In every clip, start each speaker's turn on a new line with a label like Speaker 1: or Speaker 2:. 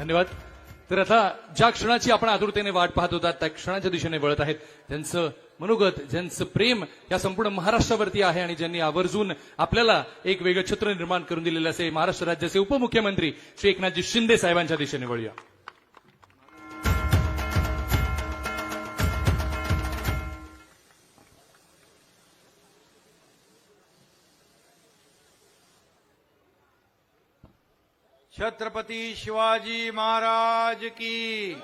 Speaker 1: धन्यवाद. तर आता ज्या क्षणाची आपण आतुरतेने वाट पाहत होता त्या क्षणाच्या दिशेने वळत आहेत. त्यांचं मनोगत ज्यांचं प्रेम या संपूर्ण महाराष्ट्रावरती आहे आणि ज्यांनी आवर्जून आपल्याला एक वेगळं छत्र निर्माण करून दिलेलं असे महाराष्ट्र राज्याचे उपमुख्यमंत्री श्री एकनाथजी शिंदे साहेबांच्या दिशेने वळूया.
Speaker 2: छत्रपती शिवाजी महाराज की।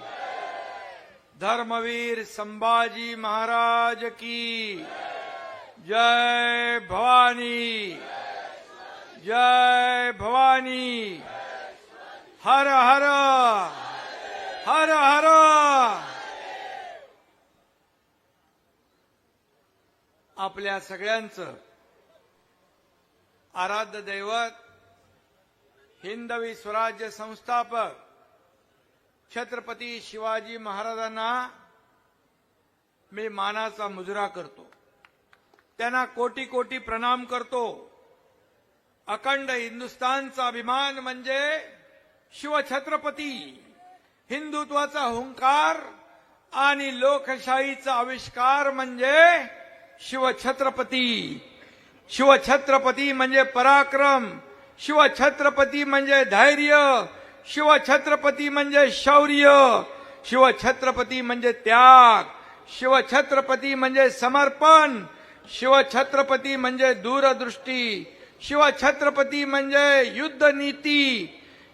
Speaker 2: धर्मवीर संभाजी महाराज की। जय भवानी। जय भवानी। हर हर। हर हर। आपल्या सगळ्यांचं आराध्य दैवत हिंदवी स्वराज्य संस्थापक छत्रपती शिवाजी महाराजांना मी मानाचा मुजरा करतो. त्यांना कोटी कोटी प्रणाम करतो. अखंड हिंदुस्थानचा अभिमान म्हणजे शिवछत्रपती. हिंदुत्वाचा हुंकार आणि लोकशाहीचा आविष्कार म्हणजे शिवछत्रपती. शिवछत्रपती म्हणजे पराक्रम. शिवछत्रपती म्हणजे धैर्य शिवछत्रपती म्हणजे शौर्य शिवछत्रपती म्हणजे त्याग शिवछत्रपती म्हणजे समर्पण शिवछत्रपती म्हणजे दूरदृष्टी शिवछत्रपती म्हणजे युद्धनीती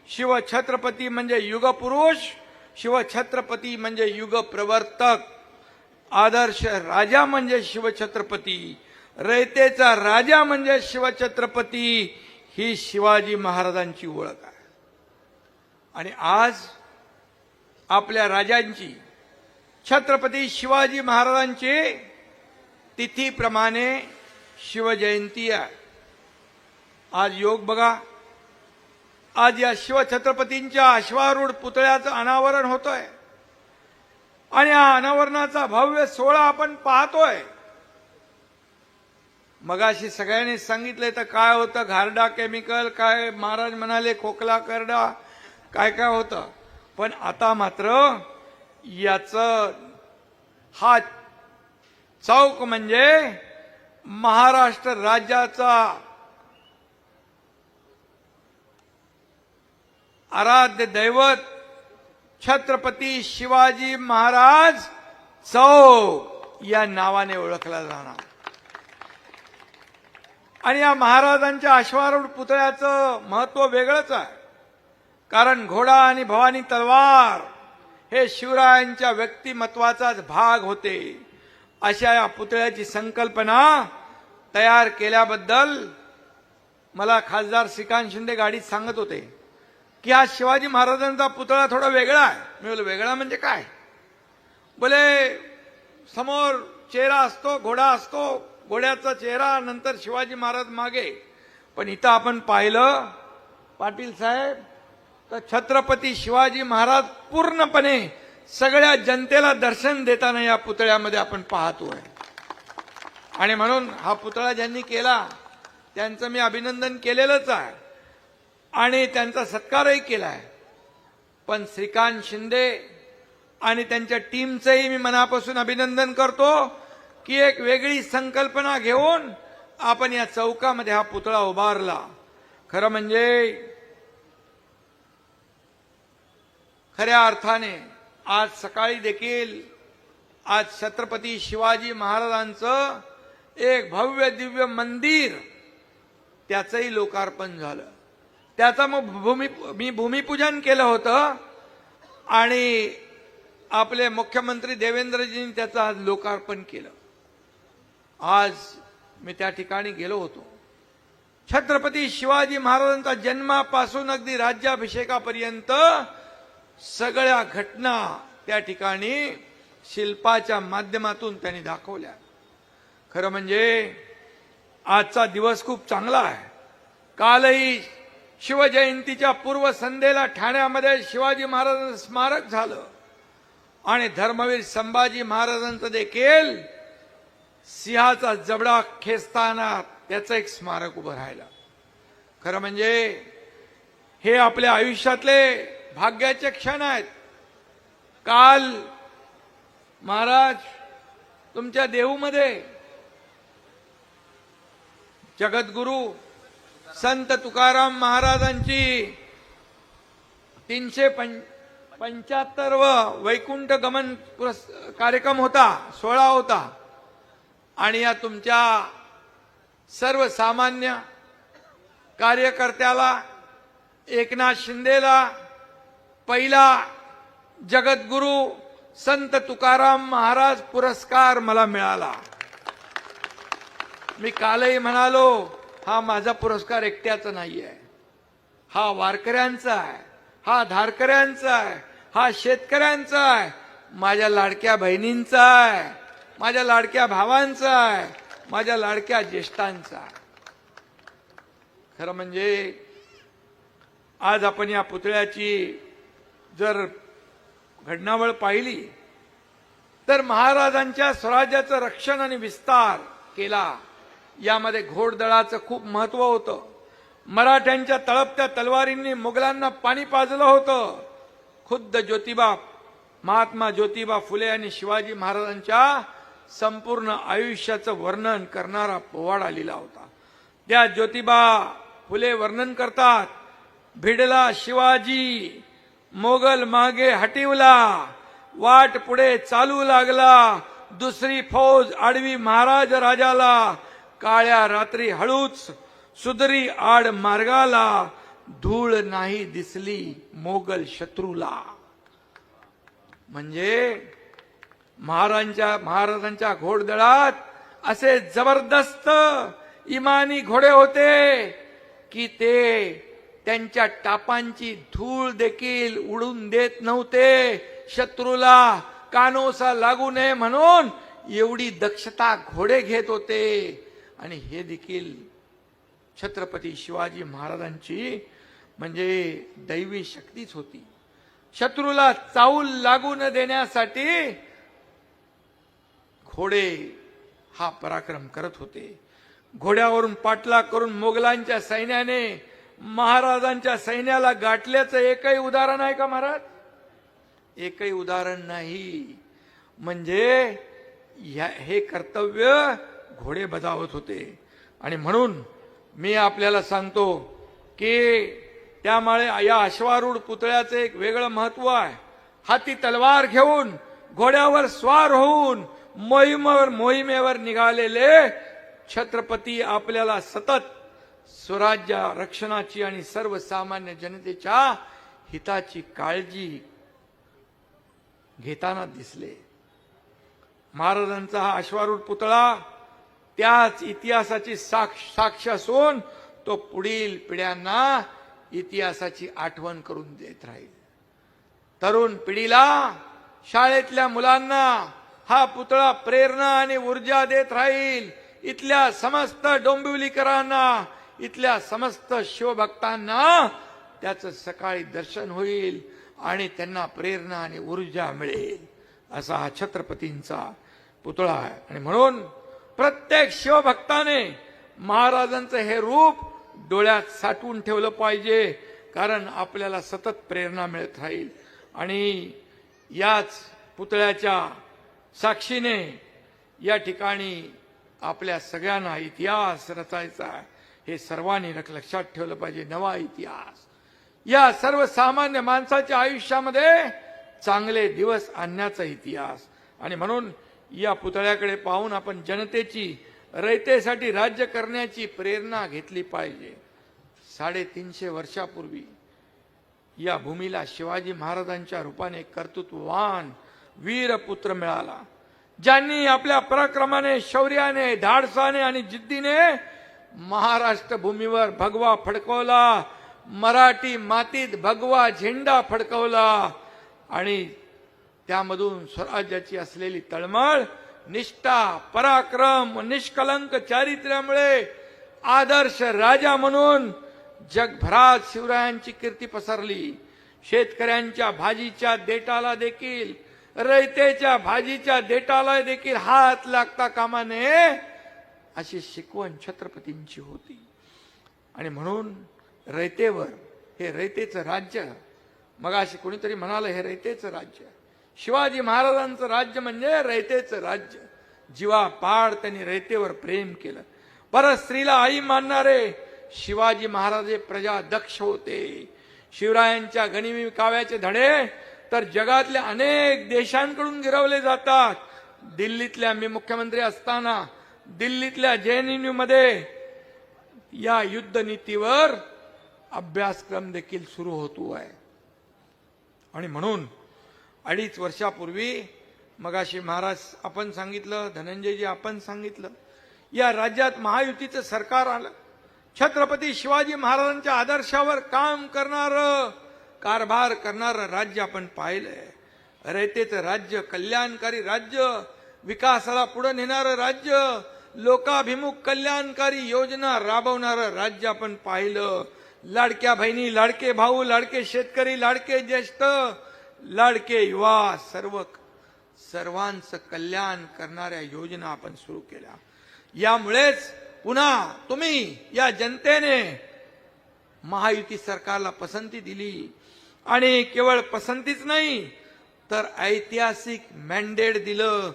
Speaker 2: शिवछत्रपती म्हणजे युगपुरुष शिवछत्रपती म्हणजे युगप्रवर्तक आदर्श राजा म्हणजे शिवछत्रपती रयतेचा राजा म्हणजे शिवछत्रपती ही शिवाजी महाराजांची ओळख आहे. आणि आज आपल्या राजांची छत्रपती शिवाजी महाराजांची तिथीप्रमाणे शिवजयंती आहे. आज योग बघा आज या शिवछत्रपतींच्या अश्वारूढ पुतळ्याचं अनावरण होतंय. आणि या अनावरणाचा भव्य सोहळा आपण पाहतोय. मगाशी सगळ्यांनी सांगितलंय तर काय होतं? घारडा केमिकल काय महाराज म्हणाले खोकला करडा काय काय होतं? पण आता मात्र याच हा चौक म्हणजे महाराष्ट्र राज्याचा आराध्य दैवत छत्रपती शिवाजी महाराज चौक या नावाने ओळखला जाणार. आणि या महाराजांच्या अश्वारूढ पुतळ्याचं महत्त्व वेगळंच आहे. कारण घोडा आणि भवानी तलवार हे शिवरायांच्या व्यक्तिमत्वाचाच भाग होते. अशा या पुतळ्याची संकल्पना तयार केल्याबद्दल मला खासदार श्रीकांत शिंदे गाडीत सांगत होते की हा शिवाजी महाराजांचा पुतळा थोडा वेगळा आहे. मी बोल वेगळा म्हणजे काय? बोले समोर चेहरा असतो घोडा असतो घोड्याचा चेहरा नंतर शिवाजी महाराज मागे. पण इथं आपण पाहिलं पाटील साहेब तर छत्रपती शिवाजी महाराज पूर्णपणे सगळ्या जनतेला दर्शन देताना या पुतळ्यामध्ये आपण पाहतोय आणि म्हणून हा पुतळा ज्यांनी केला त्यांचं मी अभिनंदन केलेलंच आहे. आणि त्यांचा सत्कारही केलाय पण श्रीकांत शिंदे आणि त्यांच्या टीमचंही मी मनापासून अभिनंदन करतो. की एक वेगळी संकल्पना घेऊन आपण या चौकामध्ये हा पुतळा उभारला. खरं म्हणजे खऱ्या अर्थाने आज सकाळी देखील आज छत्रपती शिवाजी महाराजांचं एक भव्य दिव्य मंदिर त्याचंही लोकार्पण झालं. त्याचं मग भूमी मी भूमिपूजन केलं होतं आणि आपले मुख्यमंत्री देवेंद्रजींनी त्याचं आज लोकार्पण केलं. आज मी त्या ठिकाणी गेलो होतो. छत्रपती शिवाजी महाराजांचा जन्मापासून अगदी राज्याभिषेकापर्यंत सगळ्या घटना त्या ठिकाणी शिल्पाच्या माध्यमातून त्यांनी दाखवल्या. खरं म्हणजे आजचा दिवस खूप चांगला आहे. कालही शिवजयंतीच्या पूर्वसंध्येला ठाण्यामध्ये शिवाजी महाराजांचं स्मारक झालं. आणि धर्मवीर संभाजी महाराजांचं देखील सिंहाचा जबडा खेचताना त्याचं एक स्मारक उभं राहिलं. खरं म्हणजे हे आपल्या आयुष्यातले भाग्याचे क्षण आहेत. काल महाराज तुमच्या देहूमध्ये जगद्गुरु संत तुकाराम महाराजांची तीनशे पं पंच्याहत्तरव वैकुंठ गमन पुरस् कार्यक्रम होता सोहळा होता. आणि या तुमच्या सर्वसामान्य कार्यकर्त्याला एकनाथ शिंदेला पहिला जगद्गुरु संत तुकाराम महाराज पुरस्कार मला मिळाला. मी कालही म्हणालो हा माझा पुरस्कार एकट्याचा नाही आहे हा वारकऱ्यांचा आहे हा धारकऱ्यांचा आहे हा शेतकऱ्यांचा आहे माझ्या लाडक्या बहिणींचा आहे माझ्या लाडक्या भावांचा आहे. माझ्या लाडक्या ज्येष्ठांचा आहे. खरं म्हणजे आज आपण या पुतळ्याची जर घडणावळ पाहिली तर महाराजांच्या स्वराज्याचं रक्षण आणि विस्तार केला यामध्ये घोडदळाचं खूप महत्त्व होतं. मराठ्यांच्या तळपत्या तलवारींनी मुघलांना पाणी पाजलं होतं. खुद्द ज्योतिबा महात्मा ज्योतिबा फुले आणि शिवाजी महाराजांच्या संपूर्ण आयुष्याचं वर्णन करणारा पोवाडा आलेला होता. त्या ज्योतिबा फुले वर्णन करतात भिडला शिवाजी मोगल मागे हटिवला वाट पुढे चालू लागला दुसरी फौज आडवी महाराज राजाला काळ्या रात्री हळूच सुदरी आड मार्गाला धूळ नाही दिसली मोगल शत्रूला. म्हणजे महाराजांच्या महाराजांच्या घोडदळात असे जबरदस्त इमानी घोडे होते की ते त्यांच्या टापांची धूळ देखील उडून देत नव्हते. शत्रूला कानोसा लागू नये म्हणून एवढी दक्षता घोडे घेत होते. आणि हे देखील छत्रपती शिवाजी महाराजांची म्हणजे दैवी शक्तीच होती. शत्रूला चाऊल लागू न देण्यासाठी घोडे हा पराक्रम करत होते. घोड्यावरून पाटला करून मोगलांच्या सैन्याने महाराजांच्या सैन्याला गाठल्याचं एकही उदाहरण आहे का महाराज? एकही उदाहरण नाही. म्हणजे ह्या हे कर्तव्य घोडे बजावत होते. आणि म्हणून मी आपल्याला सांगतो की त्यामुळे या अश्वारूढ पुतळ्याचं एक वेगळं महत्त्व आहे. हाती तलवार घेऊन घोड्यावर स्वार होऊन मोहिमेवर मोहिमेवर निघालेले छत्रपती आपल्याला सतत स्वराज्य रक्षणाची आणि सर्वसामान्य जनतेच्या हिताची काळजी घेताना दिसले. महाराजांचा हा अश्वारूढ पुतळा त्याच इतिहासाची साक्ष साक्ष असून तो पुढील पिढ्यांना इतिहासाची आठवण करून देत राहील. तरुण पिढीला शाळेतल्या मुलांना हा पुतळा प्रेरणा आणि ऊर्जा देत राहील. इथल्या समस्त डोंबिवलीकरांना इथल्या समस्त शिवभक्तांना त्याचं सकाळी दर्शन होईल आणि त्यांना प्रेरणा आणि ऊर्जा मिळेल. असा हा छत्रपतींचा पुतळा आहे. आणि म्हणून प्रत्येक शिवभक्ताने महाराजांचं हे रूप डोळ्यात साठवून ठेवलं पाहिजे कारण आपल्याला सतत प्रेरणा मिळत राहील. आणि याच पुतळ्याच्या साक्षीने या ठिकाणी आपल्या सगळ्यांना इतिहास रचायचा हे सर्वांनी लक्षात ठेवलं पाहिजे. नवा इतिहास. या सर्वसामान्य माणसाच्या आयुष्यामध्ये चांगले दिवस आणण्याचा इतिहास. आणि म्हणून या पुतळ्याकडे पाहून आपण जनतेची रयतेसाठी राज्य करण्याची प्रेरणा घेतली पाहिजे. साडेतीनशे वर्षापूर्वी या भूमीला शिवाजी महाराजांच्या रूपाने कर्तृत्ववान वीरपुत्र मिळाला. ज्यांनी आपल्या पराक्रमाने शौर्याने धाडसाने आणि जिद्दीने महाराष्ट्र भूमीवर भगवा फडकवला मराठी मातीत भगवा झेंडा फडकवला आणि त्यामधून स्वराज्याची असलेली तळमळ निष्ठा पराक्रम निष्कलंक चारित्र्यामुळे आदर्श राजा म्हणून जगभरात शिवरायांची कीर्ती पसरली. शेतकऱ्यांच्या भाजीच्या देटाला देखील रयतेच्या भाजीच्या देटाला देखील हात लागता कामा नये अशी शिकवण छत्रपतींची होती. आणि म्हणून रयतेवर हे रयतेचं राज्य मग अशी कोणीतरी म्हणालं हे रयतेचं राज्य. शिवाजी महाराजांचं राज्य म्हणजे रयतेचं राज्य. जीवा पाड त्यांनी रयतेवर प्रेम केलं. परत स्त्रीला आई मानणारे शिवाजी महाराज प्रजा दक्ष होते. शिवरायांच्या गणिमी काव्याचे धडे तर जगातल्या अनेक देशांकडून गिरवले जातात. दिल्लीतल्या मी मुख्यमंत्री असताना दिल्लीतल्या जेएनयू मध्ये या युद्धनीतीवर अभ्यासक्रम देखील सुरू होतो आहे. आणि म्हणून अडीच वर्षापूर्वी मगाशी महाराज आपण सांगितलं धनंजयजी आपण सांगितलं या राज्यात महायुतीचं सरकार आलं. छत्रपती शिवाजी महाराजांच्या आदर्शावर काम करणारं कारभार करणारं राज्य आपण पाहिलंय. रयतेचं राज्य कल्याणकारी राज्य विकासाला पुढे नेणारं राज्य लोकाभिमुख कल्याणकारी योजना राबवणारं राज्य आपण पाहिलं. लाडक्या बहिणी लाडके भाऊ लाडके शेतकरी लाडके ज्येष्ठ लाडके युवा सर्व सर्वांचं कल्याण करणाऱ्या योजना आपण सुरू केल्या. यामुळेच पुन्हा तुम्ही या जनतेने महायुती सरकारला पसंती दिली. आणि केवळ पसंतीच नाही तर ऐतिहासिक मॅन्डेट दिलं.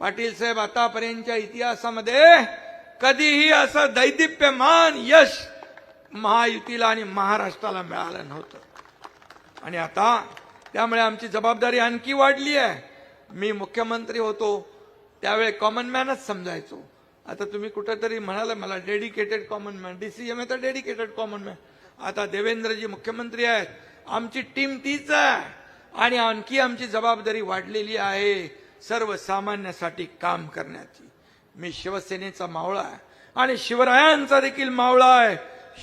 Speaker 2: पाटील साहेब आतापर्यंतच्या इतिहासामध्ये कधीही असं दैदिप्यमान यश महायुतीला आणि महाराष्ट्राला मिळालं नव्हतं. आणि आता त्यामुळे आमची जबाबदारी आणखी वाढली आहे. मी मुख्यमंत्री होतो त्यावेळी कॉमन मॅनच समजायचो. आता तुम्ही कुठेतरी म्हणाल मला डेडिकेटेड कॉमन मॅन डीसीएम आहे तर डेडिकेटेड कॉमन मॅन आता देवेंद्रजी मुख्यमंत्री आहेत आमची टीम तीच आहे. आणि आणखी आमची जबाबदारी वाढलेली आहे सर्वसामान्यासाठी काम करण्याची. मी शिवसेनेचा मावळा आहे. आणि शिवरायांचा देखील मावळा आहे.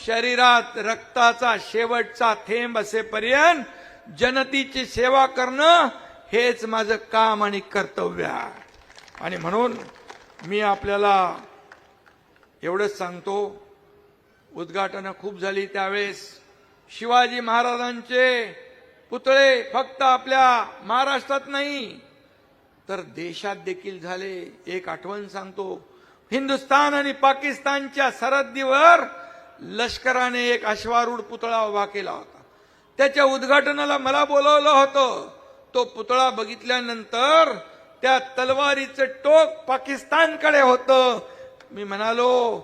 Speaker 2: शरीरात रक्ताचा शेवटचा थेंब असेपर्यंत जनतेची सेवा करणं हेच माझं काम आणि कर्तव्य आहे. आणि म्हणून मी आपल्याला एवढंच सांगतो. उद्घाटनं खूप झाली त्यावेळेस. शिवाजी महाराजांचे पुतळे फक्त आपल्या महाराष्ट्रात नाही तर देशात देखील झाले. एक आठवण सांगतो. हिंदुस्थान आणि पाकिस्तानच्या सरहद्दीवर लष्कराने एक अश्वारूढ पुतळा उभा केला होता. त्याच्या उद्घाटनाला मला बोलवलं होतं. तो पुतळा बघितल्यानंतर त्या तलवारीचं टोक पाकिस्तानकडे होतं. मी म्हणालो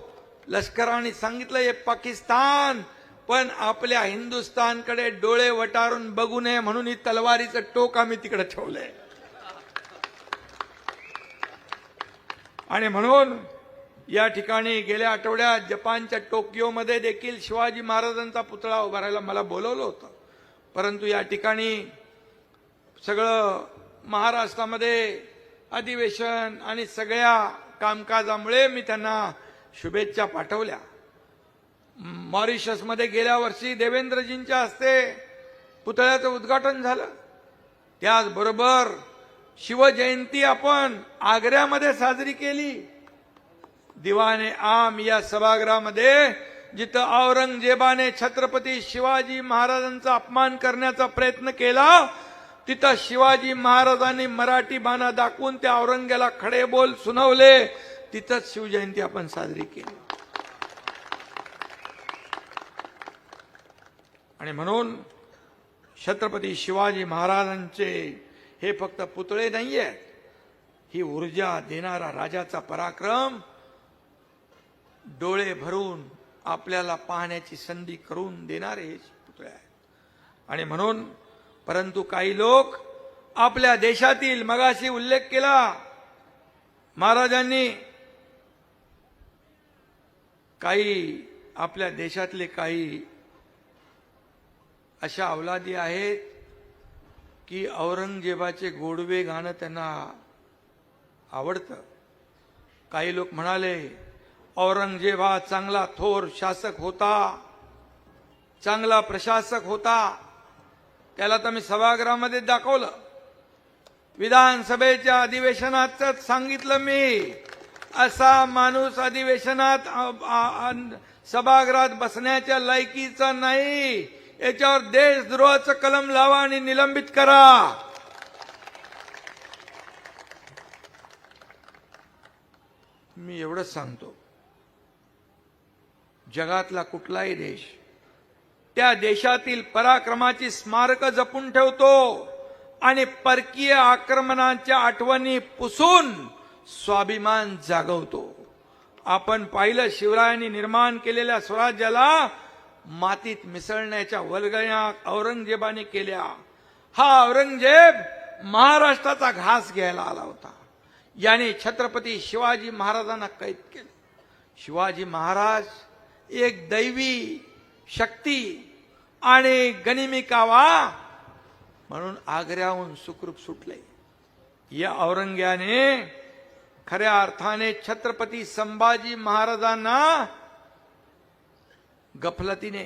Speaker 2: लष्कराने सांगितलं हे पाकिस्तान पण आपल्या हिंदुस्थानकडे डोळे वटारून बघू नये म्हणून ही तलवारीचं टोक आम्ही तिकडे ठेवलंय. आणि म्हणून या ठिकाणी गेल्या आठवड्यात जपानच्या टोकियोमध्ये देखील शिवाजी महाराजांचा पुतळा उभारायला मला बोलवलं होतं. परंतु या ठिकाणी सगळं महाराष्ट्रामध्ये अधिवेशन आणि सगळ्या कामकाजामुळे मी त्यांना शुभेच्छा पाठवल्या. मॉरिशसमध्ये गेल्या वर्षी देवेंद्रजींच्या हस्ते पुतळ्याचं उद्घाटन झालं. त्याचबरोबर शिवजयंती आपण आग्र्यामध्ये साजरी केली. दिवाने आम या सभागृहामध्ये जिथं औरंगजेबाने छत्रपती शिवाजी महाराजांचा अपमान करण्याचा प्रयत्न केला तिथं शिवाजी महाराजांनी मराठी बाणा दाखवून त्या औरंग्याला खडे बोल सुनावले. तिथंच शिवजयंती आपण साजरी केली. आणि म्हणून छत्रपती शिवाजी महाराजांचे हे फक्त पुतळे नाही आहेत ही ऊर्जा देणारा राजाचा पराक्रम डोळे भरून आपल्याला पाहण्याची संधी करून देणारे हे पुतळे आहेत. आणि म्हणून परंतु काही लोक आपल्या देशातील मगाशी उल्लेख केला महाराजांनी काही आपल्या देशातले काही अशा अवलादी आहेत की औरंगजेबाचे गोडवे गाणं त्यांना आवडतं. काही लोक म्हणाले औरंगजेब हा चांगला थोर शासक होता चांगला प्रशासक होता. त्याला तर मी सभागृहामध्ये दाखवलं. विधानसभेच्या अधिवेशनात सांगितलं मी असा माणूस अधिवेशनात सभागृहात बसण्याच्या लायकीचा नाही. याच्यावर देशद्रोहाचं कलम लावा आणि निलंबित करा. मी एवढंच सांगतो. जगातला कुठलाही देश त्या देशातील पराक्रमाची स्मारक जपून ठेवतो आणि परकीय आक्रमणाच्या आठवणी पुसून स्वाभिमान जागवतो. आपण पाहिलं शिवरायांनी निर्माण केलेल्या स्वराज्याला मातीत मिसळण्याच्या वल्गण्या औरंगजेबाने केल्या. हा औरंगजेब महाराष्ट्राचा घास घ्यायला आला होता. याने छत्रपती शिवाजी महाराजांना कैद केलं. शिवाजी महाराज एक दैवी शक्ती आणि गनिमी कावा म्हणून आग्र्याहून सुखरूप सुटले. या औरंग्याने खऱ्या अर्थाने छत्रपती संभाजी महाराजांना गफलतीने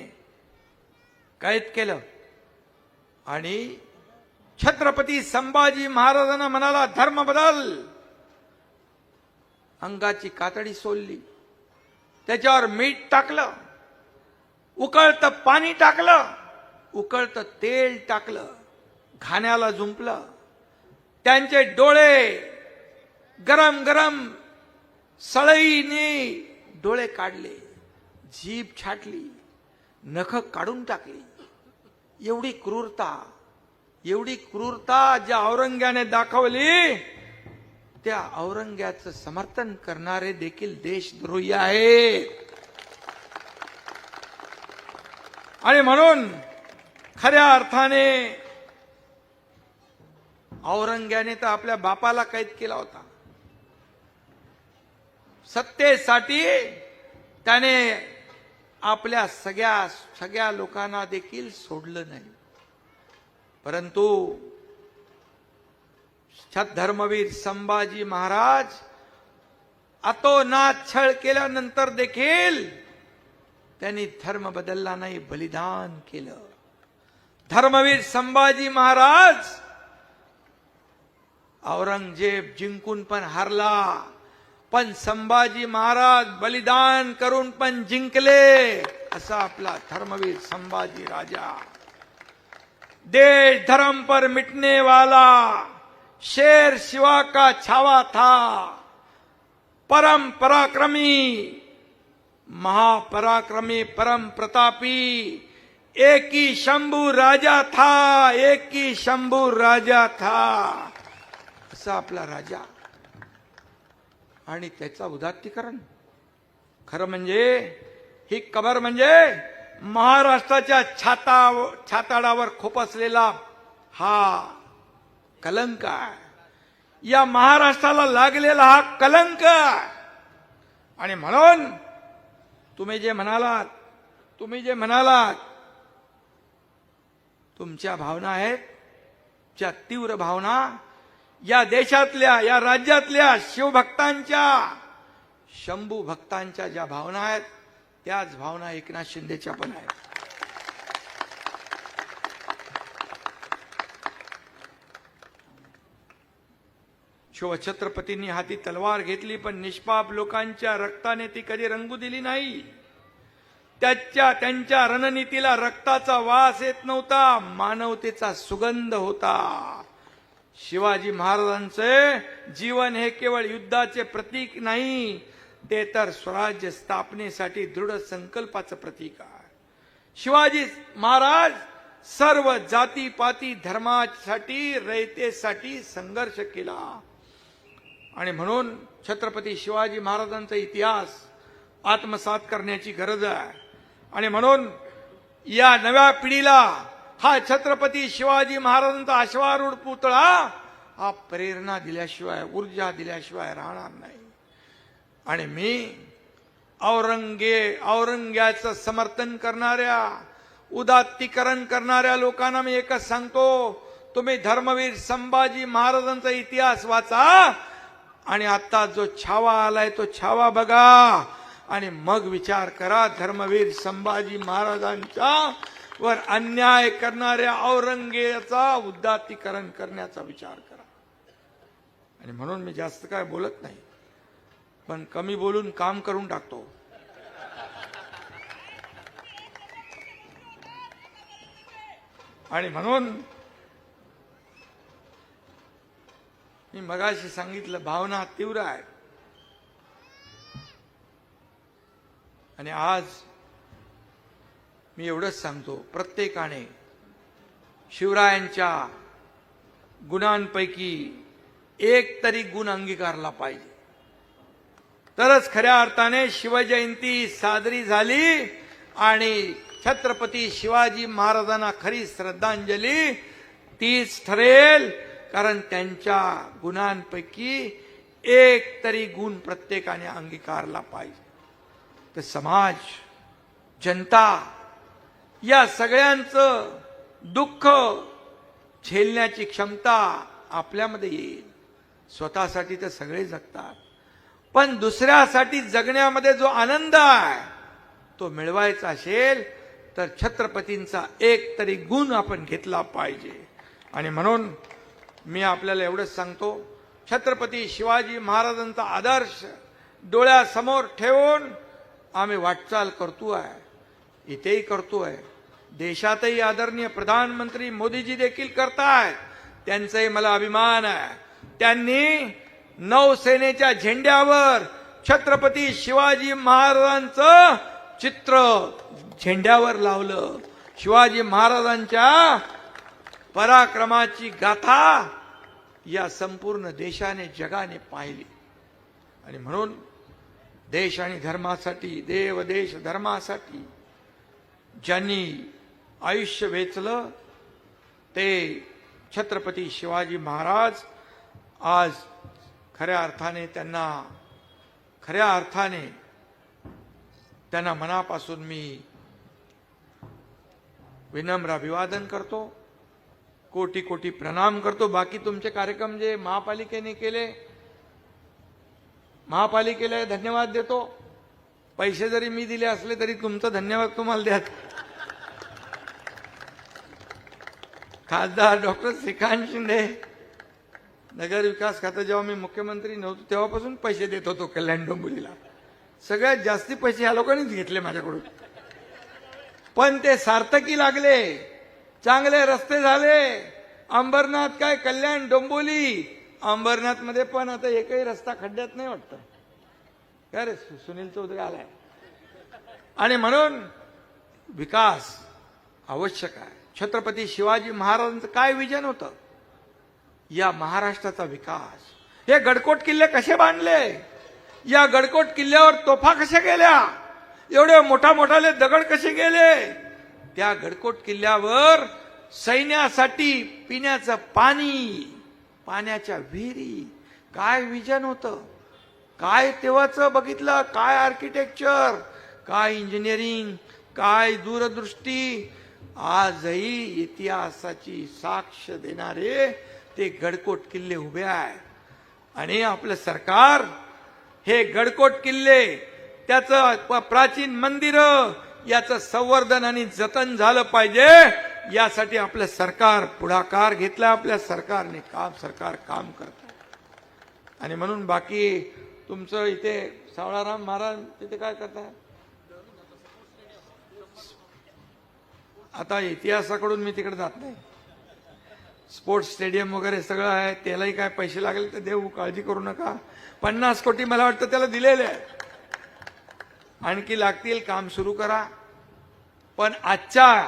Speaker 2: कैद केलं. आणि छत्रपती संभाजी महाराजांना म्हणाला धर्म बदल. अंगाची कातडी सोलली. त्याच्यावर मीठ टाकलं. उकळतं पाणी टाकलं. उकळतं तेल टाकलं. घाण्याला जुंपलं त्यांचे डोळे गरम गरम सळईने डोळे काढले. जीभ छाटली नख काढून टाकली. एवढी क्रूरता एवढी क्रूरता ज्या औरंग्याने दाखवली त्या औरंग्याचं समर्थन करणारे देखील देशद्रोही आहेत. आणि म्हणून खऱ्या अर्थाने औरंग्याने तर आपल्या बापाला कैद केला होता. सत्तेसाठी त्याने आपल्या सगळ्या सगळ्या लोकांना देखील सोडलं नाही. परंतु छत धर्मवीर संभाजी महाराज अतोनात छळ केल्यानंतर देखील त्यांनी धर्म बदलला नाही बलिदान केलं. धर्मवीर संभाजी महाराज औरंगजेब जिंकून पण हारला. पण संभाजी महाराज बलिदान करून पण जिंकले, असा आपला धर्मवीर संभाजी राजा. देश धर्म पर मिटने वाला शेर शिवा का छावा था, परम पराक्रमी, महापराक्रमी परम प्रतापी, एक ही शंभू राजा था, एक ही शंभू राजा था, असा आपला राजा. आणि त्याचा उदात्तीकरण. खरं म्हणजे ही कबर म्हणजे महाराष्ट्राच्या छाता छाताडावर खोपसलेला हा कलंक आहे. या महाराष्ट्राला लागलेला हा कलंक आणि म्हणून तुम्ही जे म्हणालात तुम्ही जे म्हणालात तुमच्या भावना आहेत ज्या तीव्र भावना या देशातल्या या राज्यातल्या शिवभक्तांच्या शंभू भक्तांच्या ज्या भावना आहेत त्याच भावना एकनाथ शिंदेच्या पण आहेत. शिवछत्रपतींनी हाती तलवार घेतली पण निष्पाप लोकांच्या रक्ताने ती कधी रंगू दिली नाही. त्याच्या त्यांच्या रणनीतीला रक्ताचा वास येत नव्हता मानवतेचा सुगंध होता. शिवाजी महाराजांचे जीवन हे केवळ युद्धाचे प्रतीक नाही ते तर स्वराज्य स्थापनेसाठी दृढ संकल्पाचं प्रतीक आहे. शिवाजी महाराज सर्व जातीपाती धर्मासाठी रयतेसाठी संघर्ष केला. आणि म्हणून छत्रपती शिवाजी महाराजांचा इतिहास आत्मसात करण्याची गरज आहे. आणि म्हणून या नव्या पिढीला हा छत्रपती शिवाजी महाराजांचा अश्वारूढ पुतळा हा प्रेरणा दिल्याशिवाय ऊर्जा दिल्याशिवाय राहणार नाही. आणि मी औरंगे औरंग्याचं समर्थन करणाऱ्या उदात्तीकरण करणाऱ्या लोकांना मी एकच सांगतो तुम्ही धर्मवीर संभाजी महाराजांचा इतिहास वाचा आणि आता जो छावा आलाय तो छावा बघा आणि मग विचार करा धर्मवीर संभाजी महाराजांच्या वर अन्याय करणाऱ्या औरंगेचा उद्दातीकरण करण्याचा विचार करा. आणि म्हणून मी जास्त काय बोलत नाही पण कमी बोलून काम करून टाकतो. आणि म्हणून मी मगाशी सांगितलं भावना तीव्र आहे. आणि आज मी एवढंच सांगतो. प्रत्येकाने शिवरायांच्या गुणांपैकी एक तरी गुण अंगीकारला पाहिजे. तरच खऱ्या अर्थाने शिवजयंती साजरी झाली आणि छत्रपती शिवाजी महाराजांना खरी श्रद्धांजली तीच ठरेल कारण त्यांच्या गुणांपैकी एक तरी गुण प्रत्येकाने अंगीकारला पाहिजे. तर समाज जनता या सगळ्यांचं दुःख झेलण्याची क्षमता आपल्यामध्ये येईल. स्वतःसाठी तर सगळे जगतात. पण दुसऱ्यासाठी जगण्यामध्ये जो आनंद आहे तो मिळवायचा असेल तर छत्रपतींचा एक तरी गुण आपण घेतला पाहिजे. आणि म्हणून मी आपल्याला एवढंच सांगतो छत्रपती शिवाजी महाराजांचा आदर्श डोळ्यासमोर ठेवून आम्ही वाटचाल करतो आहे इथेही करतो आहे देशातही आदरणीय प्रधानमंत्री मोदीजी देखील करतायत त्यांचाही मला अभिमान आहे. त्यांनी नौसेनेच्या झेंड्यावर छत्रपती शिवाजी महाराजांचं चित्र झेंड्यावर लावलं. शिवाजी महाराजांच्या पराक्रमाची गाथा या संपूर्ण देशाने जगाने पाहिली. आणि म्हणून देश आणि धर्मासाठी देव देश धर्मासाठी ज्यांनी आयुष्य वेचलं. ते छत्रपती शिवाजी महाराज आज खऱ्या अर्थाने त्यांना खऱ्या अर्थाने त्यांना मनापासून मी विनम्र अभिवादन करतो. कोटी कोटी प्रणाम करतो. बाकी तुमचे कार्यक्रम जे महापालिकेने केले महापालिकेला धन्यवाद देतो. पैसे जरी मी दिले असले तरी तुमचं धन्यवाद तुम्हाला द्या खासदार डॉक्टर श्रीकांत शिंदे. नगर विकास खातं जेव्हा मी मुख्यमंत्री नव्हतो तेव्हापासून पैसे देत होतो कल्याण डोंबिवलीला. सगळ्यात जास्ती पैसे या लोकांनीच घेतले माझ्याकडून. पण ते सार्थकी लागले. चांगले रस्ते झाले. अंबरनाथ काय कल्याण डोंबोली अंबरनाथमध्ये पण आता एकही रस्ता खड्ड्यात नाही वाटत. काय रे सुनील चौधरी आलाय. आणि म्हणून विकास आवश्यक आहे. छत्रपती शिवाजी महाराजांचं काय विजन होतं? या महाराष्ट्राचा विकास. हे गडकोट किल्ले कसे बांधले? या गडकोट किल्ल्यावर तोफा कशा गेल्या? एवढे मोठा मोठाले दगड कसे गेले? त्या गडकोट किल्ल्यावर सैन्यासाठी पिण्याचं पाणी पाण्याच्या विहिरी. काय विजन होतं? काय तेव्हाच बघितलं? काय आर्किटेक्चर? काय इंजिनिअरिंग? काय दूरदृष्टी? आजही इतिहासाची साक्ष देणारे ते गडकोट किल्ले उभे आहे आणि आपलं सरकार हे गडकोट किल्ले त्याचं प्राचीन मंदिर याचं संवर्धन आणि जतन झालं पाहिजे. यासाठी आपलं सरकार पुढाकार घेतला आपल्या सरकारने काम सरकार काम करत आणि म्हणून बाकी तुमचं इथे सावळाराम महाराज तिथे काय करताय? आता इतिहासाकडून मी तिकडे जात नाही. स्पोर्ट्स स्टेडियम वगैरे सगळं आहे त्यालाही काय पैसे लागले तर देऊ काळजी करू नका. पन्नास कोटी मला वाटतं त्याला दिलेले आहे आणखी लागतील काम सुरू करा. पण आजच्या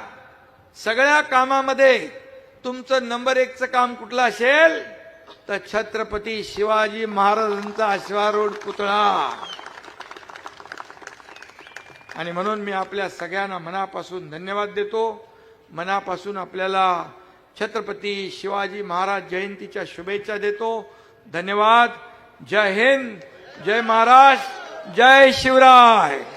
Speaker 2: सगळ्या कामामध्ये तुमचं नंबर एकचं काम कुठलं असेल? तर छत्रपती शिवाजी महाराजांचा अश्वारूढ पुतळा. आणि म्हणून मी आपल्या सगळ्यांना मनापासून धन्यवाद देतो. मनापासून आपल्याला छत्रपती शिवाजी महाराज जयंतीच्या शुभेच्छा देतो. धन्यवाद. जय हिंद. जय महाराष्ट्र. जय शिवराय.